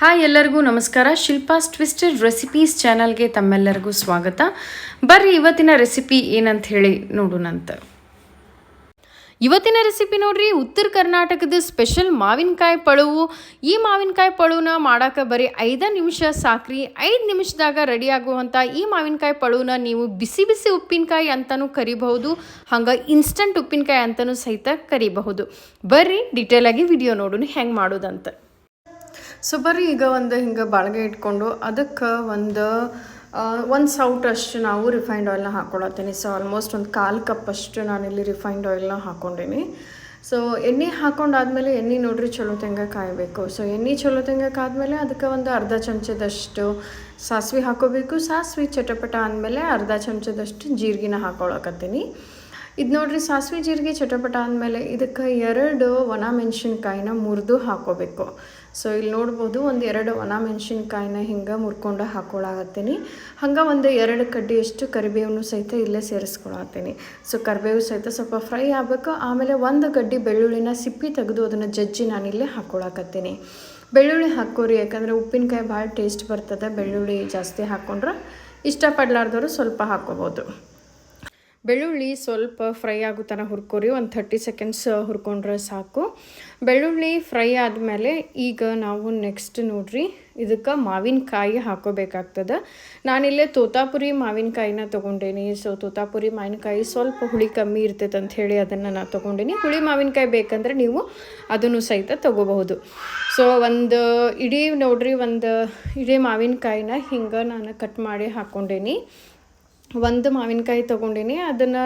Hi ಎಲ್ಲರಿಗೂ ನಮಸ್ಕಾರ. Shilpa's twisted recipes ಚಾನಲ್ಗೆ ತಮ್ಮೆಲ್ಲರಿಗೂ ಸ್ವಾಗತ. ಬರ್ರಿ, ಇವತ್ತಿನ ರೆಸಿಪಿ ಏನಂತ ಹೇಳಿ ನೋಡೋಣಂತ. ಇವತ್ತಿನ ರೆಸಿಪಿ ನೋಡ್ರಿ, ಉತ್ತರ ಕರ್ನಾಟಕದ ಸ್ಪೆಷಲ್ ಮಾವಿನಕಾಯಿ ಪಳುವು. ಈ ಮಾವಿನಕಾಯಿ ಪಳುವನ್ನ ಮಾಡಕ್ಕೆ ಬರೀ ಐದು ನಿಮಿಷ ಸಾಕ್ರಿ. ಐದು ನಿಮಿಷದಾಗ ರೆಡಿ ಆಗುವಂಥ ಈ ಮಾವಿನಕಾಯಿ ಪಳುವನ್ನ ನೀವು ಬಿಸಿ ಬಿಸಿ ಉಪ್ಪಿನಕಾಯಿ ಅಂತಲೂ ಕರಿಬಹುದು. ಹಂಗೆ ಇನ್ಸ್ಟಂಟ್ ಉಪ್ಪಿನಕಾಯಿ ಅಂತಲೂ ಸಹಿತ ಕರಿಬಹುದು. ಬರ್ರಿ ಡೀಟೇಲ್ ಆಗಿ ವಿಡಿಯೋ ನೋಡೋಣ ಹೆಂಗೆ ಮಾಡೋದಂತ. ಸೊ ಬರ್ರಿ ಈಗ ಒಂದು ಹಿಂಗೆ ಬಾಳ್ಗೆ ಇಟ್ಕೊಂಡು ಅದಕ್ಕೆ ಒಂದು ಒಂದು ಸೌಟ್ ಅಷ್ಟು ನಾವು ರಿಫೈನ್ಡ್ ಆಯಿಲ್ನ ಹಾಕ್ಕೊಳತ್ತೀನಿ ಸೊ ಆಲ್ಮೋಸ್ಟ್ ಒಂದು ಕಾಲು ಕಪ್ ಅಷ್ಟು ನಾನಿಲ್ಲಿ ರಿಫೈನ್ಡ್ ಆಯಿಲ್ನ ಹಾಕ್ಕೊಂಡೀನಿ ಸೊ ಎಣ್ಣೆ ಹಾಕೊಂಡಾದ್ಮೇಲೆ ಎಣ್ಣೆ ನೋಡ್ರಿ ಚಲೋ ತೆಂಗ ಕಾಯಬೇಕು. ಸೊ ಎಣ್ಣೆ ಚಲೋ ತೆಂಗ ಕಾದ್ಮೇಲೆ ಅದಕ್ಕೆ ಒಂದು ಅರ್ಧ ಚಮಚದಷ್ಟು ಸಾಸಿವೆ ಹಾಕೋಬೇಕು. ಸಾಸಿವೆ ಚಟಪಟ ಅಂದಮೇಲೆ ಅರ್ಧ ಚಮಚದಷ್ಟು ಜೀರಿಗೆನ ಹಾಕೊಳಕತ್ತೀನಿ. ಇದು ನೋಡ್ರಿ ಸಾಸಿವೆ ಜೀರಿಗೆ ಚಟಪಟ ಅಂದಮೇಲೆ ಇದಕ್ಕೆ ಎರಡು ಒಣ ಮೆಣಸಿನ್ಕಾಯಿನ ಮುರಿದು ಹಾಕೋಬೇಕು. ಸೊ ಇಲ್ಲಿ ನೋಡ್ಬೋದು ಒಂದು ಎರಡು ಒಣ ಮೆಣಸಿನ್ಕಾಯಿನ ಹಿಂಗೆ ಮುರ್ಕೊಂಡು ಹಾಕ್ಕೊಳಕತ್ತೀನಿ ಹಂಗೆ ಒಂದು ಎರಡು ಕಡ್ಡಿಯಷ್ಟು ಕರಿಬೇವನ್ನು ಸಹಿತ ಇಲ್ಲೇ ಸೇರಿಸ್ಕೊಳತ್ತೀನಿ ಸೊ ಕರಿಬೇವು ಸಹಿತ ಸ್ವಲ್ಪ ಫ್ರೈ ಆಗಬೇಕು. ಆಮೇಲೆ ಒಂದು ಗಡ್ಡಿ ಬೆಳ್ಳುಳ್ಳಿನ ಸಿಪ್ಪಿ ತೆಗೆದು ಅದನ್ನು ಜಜ್ಜಿ ನಾನಿಲ್ಲೇ ಹಾಕೊಳಕತ್ತೀನಿ. ಬೆಳ್ಳುಳ್ಳಿ ಹಾಕೋರಿ ಯಾಕಂದರೆ ಉಪ್ಪಿನಕಾಯಿ ಭಾಳ ಟೇಸ್ಟ್ ಬರ್ತದೆ. ಬೆಳ್ಳುಳ್ಳಿ ಜಾಸ್ತಿ ಹಾಕ್ಕೊಂಡ್ರೆ ಇಷ್ಟಪಡ್ಲಾರ್ದವರು ಸ್ವಲ್ಪ ಹಾಕ್ಕೋಬೋದು. ಬೆಳ್ಳುಳ್ಳಿ ಸ್ವಲ್ಪ ಫ್ರೈ ಆಗೋ ತನಕ ಹುರ್ಕೊರಿ, ಒಂದು ಥರ್ಟಿ ಸೆಕೆಂಡ್ಸ್ ಹುರ್ಕೊಂಡ್ರೆ ಸಾಕು. ಬೆಳ್ಳುಳ್ಳಿ ಫ್ರೈ ಆದಮೇಲೆ ಈಗ ನಾವು ನೆಕ್ಸ್ಟ್ ನೋಡ್ರಿ, ಇದಕ್ಕೆ ಮಾವಿನಕಾಯಿ ಹಾಕೋಬೇಕಾಗ್ತದೆ. ನಾನಿಲ್ಲೇ ತೋತಾಪುರಿ ಮಾವಿನಕಾಯಿನ ತೊಗೊಂಡೇನಿ. ಸೊ ತೋತಾಪುರಿ ಮಾವಿನಕಾಯಿ ಸ್ವಲ್ಪ ಹುಳಿ ಕಮ್ಮಿ ಇರ್ತೈತೆ ಅಂತ ಹೇಳಿ ಅದನ್ನು ನಾನು ತೊಗೊಂಡೇನಿ. ಹುಳಿ ಮಾವಿನಕಾಯಿ ಬೇಕಂದ್ರೆ ನೀವು ಅದನ್ನು ಸಹಿತ ತೊಗೋಬಹುದು. ಸೊ ಒಂದು ಇಡೀ ನೋಡ್ರಿ, ಒಂದು ಇಡೀ ಮಾವಿನಕಾಯಿನ ಹಿಂಗೆ ನಾನು ಕಟ್ ಮಾಡಿ ಹಾಕ್ಕೊಂಡೇನಿ ಒಂದು ಮಾವಿನಕಾಯಿ ತೊಗೊಂಡಿನಿ. ಅದನ್ನು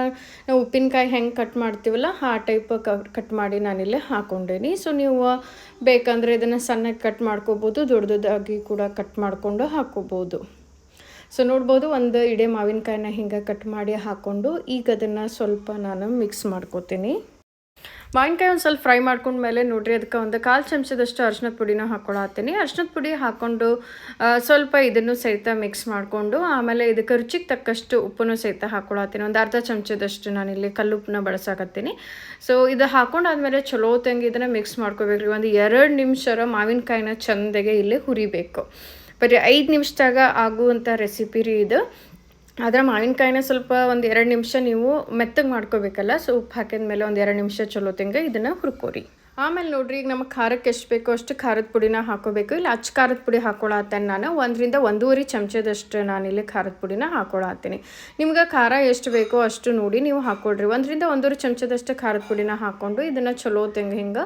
ನಾವು ಉಪ್ಪಿನಕಾಯಿ ಹೆಂಗೆ ಕಟ್ ಮಾಡ್ತೀವಲ್ಲ, ಆ ಟೈಪ್ ಕಟ್ ಮಾಡಿ ನಾನಿಲ್ಲಿ ಹಾಕ್ಕೊಂಡೀನಿ ಸೊ ನೀವು ಬೇಕಂದರೆ ಇದನ್ನು ಸಣ್ಣಗೆ ಕಟ್ ಮಾಡ್ಕೋಬೋದು, ದೊಡ್ಡದಾಗಿ ಕೂಡ ಕಟ್ ಮಾಡಿಕೊಂಡು ಹಾಕ್ಕೋಬೋದು ಸೊ ನೋಡ್ಬೋದು ಒಂದು ಇಡೇ ಮಾವಿನಕಾಯಿನ ಹಿಂಗೆ ಕಟ್ ಮಾಡಿ ಹಾಕ್ಕೊಂಡು ಈಗ ಅದನ್ನು ಸ್ವಲ್ಪ ನಾನು ಮಿಕ್ಸ್ ಮಾಡ್ಕೋತೀನಿ. ಮಾವಿನಕಾಯಿ ಒಂದು ಸ್ವಲ್ಪ ಫ್ರೈ ಮಾಡ್ಕೊಂಡ್ಮೇಲೆ ನೋಡ್ರಿ, ಅದಕ್ಕೆ ಒಂದು ಕಾಲು ಚಮಚದಷ್ಟು ಅರ್ಶಿನದ ಪುಡಿನ ಹಾಕ್ಕೊಳತ್ತೀನಿ. ಅರ್ಶಿನದ ಪುಡಿ ಹಾಕ್ಕೊಂಡು ಸ್ವಲ್ಪ ಇದನ್ನು ಸಹಿತ ಮಿಕ್ಸ್ ಮಾಡಿಕೊಂಡು, ಆಮೇಲೆ ಇದಕ್ಕೆ ರುಚಿಗೆ ತಕ್ಕಷ್ಟು ಉಪ್ಪನ್ನು ಸಹಿತ ಹಾಕ್ಕೊಳತ್ತೀನಿ. ಒಂದು ಅರ್ಧ ಚಮಚದಷ್ಟು ನಾನಿಲ್ಲಿ ಕಲ್ಲುಪ್ಪನ್ನ ಬಳಸಾಕತ್ತೀನಿ. ಸೊ ಇದು ಹಾಕೊಂಡಾದ್ಮೇಲೆ ಚಲೋ ತಂಗಿ ಇದನ್ನು ಮಿಕ್ಸ್ ಮಾಡ್ಕೋಬೇಕ್ರಿ. ಒಂದು ಎರಡು ನಿಮಿಷರ ಮಾವಿನಕಾಯಿನ ಚಂದಗೆ ಇಲ್ಲಿ ಹುರಿಬೇಕು. ಬರೀ ಐದು ನಿಮಿಷದಾಗ ಆಗುವಂಥ ರೆಸಿಪಿ ರೀ ಇದು. ಆದರೆ ಮಾವಿನಕಾಯಿನ ಸ್ವಲ್ಪ ಒಂದು ಎರಡು ನಿಮಿಷ ನೀವು ಮೆತ್ತಗೆ ಮಾಡ್ಕೋಬೇಕಲ್ಲ, ಸೊ ಉಪ್ಪು ಹಾಕಿದ ಮೇಲೆ ಒಂದು ಎರಡು ನಿಮಿಷ ಚಲೋ ತಿಂಗ ಇದನ್ನು ಹುರ್ಕೋರಿ. ಆಮೇಲೆ ನೋಡ್ರಿ, ಈಗ ನಮಗೆ ಖಾರಕ್ಕೆ ಎಷ್ಟು ಬೇಕೋ ಅಷ್ಟು ಖಾರದ ಪುಡಿನ ಹಾಕೋಬೇಕು. ಇಲ್ಲ, ಅಚ್ಚ ಖಾರದ ಪುಡಿ ಹಾಕೊಳತ್ತೇನೆ ನಾನು. ಒಂದರಿಂದ ಒಂದೂವರೆ ಚಮಚದಷ್ಟು ನಾನು ಇಲ್ಲಿ ಖಾರದ ಪುಡಿನ ಹಾಕೊಳತ್ತೀನಿ ನಿಮ್ಗೆ ಖಾರ ಎಷ್ಟು ಬೇಕೋ ಅಷ್ಟು ನೋಡಿ ನೀವು ಹಾಕೊಳ್ರಿ. ಒಂದರಿಂದ ಒಂದೂವರೆ ಚಮಚದಷ್ಟು ಖಾರದ ಪುಡಿನ ಹಾಕ್ಕೊಂಡು ಇದನ್ನು ಚಲೋ ತೆಂಗ ಹಿಂಗೆ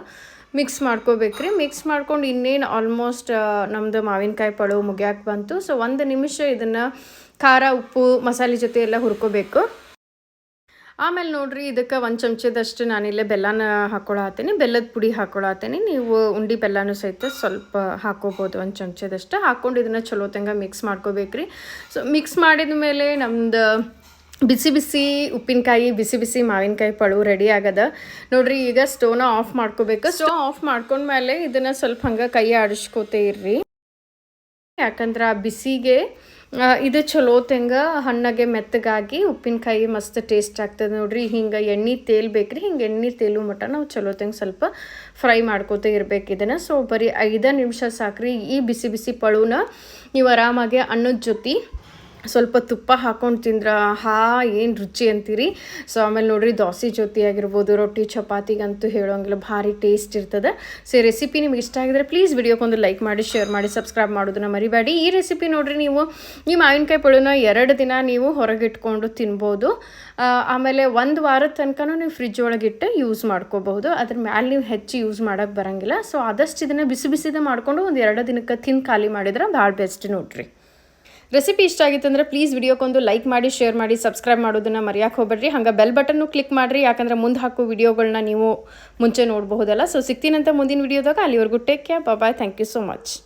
ಮಿಕ್ಸ್ ಮಾಡ್ಕೋಬೇಕ್ರಿ. ಮಿಕ್ಸ್ ಮಾಡ್ಕೊಂಡು ಇನ್ನೇನು ಆಲ್ಮೋಸ್ಟ್ ನಮ್ಮದು ಮಾವಿನಕಾಯಿ ಪಳು ಮುಗ್ಯಾಕೆ ಬಂತು. ಸೊ ಒಂದು ನಿಮಿಷ ಇದನ್ನು ಖಾರ, ಉಪ್ಪು, ಮಸಾಲೆ ಜೊತೆ ಎಲ್ಲ ಹುರ್ಕೋಬೇಕು. ಆಮೇಲೆ ನೋಡ್ರಿ, ಇದಕ್ಕೆ ಒಂದು ಚಮಚದಷ್ಟು ನಾನಿಲ್ಲೇ ಬೆಲ್ಲನ ಹಾಕ್ಕೊಳತ್ತೀನಿ ಬೆಲ್ಲದ ಪುಡಿ ಹಾಕ್ಕೊಳತ್ತೀನಿ ನೀವು ಉಂಡಿ ಬೆಲ್ಲನೂ ಸಹಿತ ಸ್ವಲ್ಪ ಹಾಕೋಬೋದು, ಒಂದು ಚಮಚದಷ್ಟು. ಹಾಕ್ಕೊಂಡು ಇದನ್ನು ಚಲೋ ತಂಗ ಮಿಕ್ಸ್ ಮಾಡ್ಕೋಬೇಕ್ರಿ. ಸೊ ಮಿಕ್ಸ್ ಮಾಡಿದ ಮೇಲೆ ನಮ್ದು ಬಿಸಿ ಬಿಸಿ ಉಪ್ಪಿನಕಾಯಿ, ಬಿಸಿ ಬಿಸಿ ಮಾವಿನಕಾಯಿ ಪಳು ರೆಡಿ ಆಗದ. ನೋಡ್ರಿ, ಈಗ ಸ್ಟೋವ್ನ ಆಫ್ ಮಾಡ್ಕೋಬೇಕು. ಸ್ಟೋವ್ ಆಫ್ ಮಾಡ್ಕೊಂಡ್ಮೇಲೆ ಇದನ್ನು ಸ್ವಲ್ಪ ಹಂಗೆ ಕೈ ಆಡಿಸ್ಕೋತೇ ಇರ್ರಿ. ಯಾಕಂದ್ರೆ ಬಿಸಿಗೆ ಇದು ಚಲೋ ತೆಂಗ, ಹಣ್ಣಗೆ ಮೆತ್ತಗಾಗಿ ಉಪ್ಪಿನಕಾಯಿ ಮಸ್ತ್ ಟೇಸ್ಟ್ ಆಗ್ತದೆ ನೋಡ್ರಿ. ಹಿಂಗೆ ಎಣ್ಣೆ ತೇಲ್ಬೇಕ್ರಿ ಹಿಂಗೆ ಎಣ್ಣೆ ತೇಲು ಮಟ್ಟ ನಾವು ಚಲೋ ತೆಂಗ ಸ್ವಲ್ಪ ಫ್ರೈ ಮಾಡ್ಕೋತ ಇರ್ಬೇಕು ಇದನ್ನು. ಸೊ ಬರೀ ಐದು ನಿಮಿಷ ಸಾಕ್ರಿ. ಈ ಬಿಸಿ ಬಿಸಿ ಪಳುನ ನೀವು ಆರಾಮಾಗಿ ಅನ್ನದ ಜೊತೆ ಸ್ವಲ್ಪ ತುಪ್ಪ ಹಾಕೊಂಡು ತಿಂದ್ರೆ, ಹಾ, ಏನು ರುಚಿ ಅಂತೀರಿ? ಸೊ ಆಮೇಲೆ ನೋಡ್ರಿ, ದೋಸೆ ಜೊತೆ ಆಗಿರ್ಬೋದು, ರೊಟ್ಟಿ, ಚಪಾತಿಗಂತೂ ಹೇಳೋಂಗಿಲ್ಲ, ಭಾರಿ ಟೇಸ್ಟ್ ಇರ್ತದೆ. ಸೊ ರೆಸಿಪಿ ನಿಮ್ಗೆ ಇಷ್ಟ ಆಗಿದ್ರೆ ಪ್ಲೀಸ್ ವಿಡಿಯೋಕ್ಕೊಂದು ಲೈಕ್ ಮಾಡಿ ಶೇರ್ ಮಾಡಿ ಸಬ್ಸ್ಕ್ರೈಬ್ ಮಾಡೋದನ್ನ ಮರಿಬೇಡಿ. ಈ ರೆಸಿಪಿ ನೋಡ್ರಿ ನೀವು ಈ ಮಾವಿನಕಾಯಿ ಪಳುನ ಎರಡು ದಿನ ನೀವು ಹೊರಗಿಟ್ಕೊಂಡು ತಿನ್ಬೋದು. ಆಮೇಲೆ ಒಂದು ವಾರದ ತನಕನೂ ನೀವು ಫ್ರಿಜ್ ಒಳಗಿಟ್ಟು ಯೂಸ್ ಮಾಡ್ಕೋಬಹುದು. ಅದ್ರ ಮ್ಯಾಲೆ ನೀವು ಹೆಚ್ಚು ಯೂಸ್ ಮಾಡೋಕ್ಕೆ ಬರೋಂಗಿಲ್ಲ. ಸೊ ಆದಷ್ಟು ಇದನ್ನು ಬಿಸಿ ಬಿಸಿದ ಮಾಡಿಕೊಂಡು ಒಂದು ಎರಡು ದಿನಕ್ಕೆ ತಿಂದು ಖಾಲಿ ಮಾಡಿದ್ರೆ ಭಾಳ ಬೆಸ್ಟ್ ನೋಡ್ರಿ. ರೆಸಿಪಿ ಇಷ್ಟ ಆಗಿತ್ತು ಅಂದರೆ ಪ್ಲೀಸ್ ವಿಡಿಯೋಕ್ಕೊಂದು ಲೈಕ್ ಮಾಡಿ ಶೇರ್ ಮಾಡಿ ಸಬ್ಸ್ಕ್ರೈಬ್ ಮಾಡೋದನ್ನು ಮರೆಯೋಕೆ ಹೋಗ್ಬೇಡ್ರಿ. ಹಂಗೆ ಬೆಲ್ ಬಟನ್ನು ಕ್ಲಿಕ್ ಮಾಡಿರಿ, ಯಾಕಂದ್ರೆ ಮುಂದೆ ಹಾಕೋ ವಿಡಿಯೋಗಳನ್ನ ನೀವು ಮುಂಚೆ ನೋಡಬಹುದಲ್ಲ. ಸೊ ಸಿಗ್ತೀನಂತ ಮುಂದಿನ ವಿಡಿಯೋದಾಗ. ಅಲ್ಲಿವರೆಗೂ take care bye thank you so much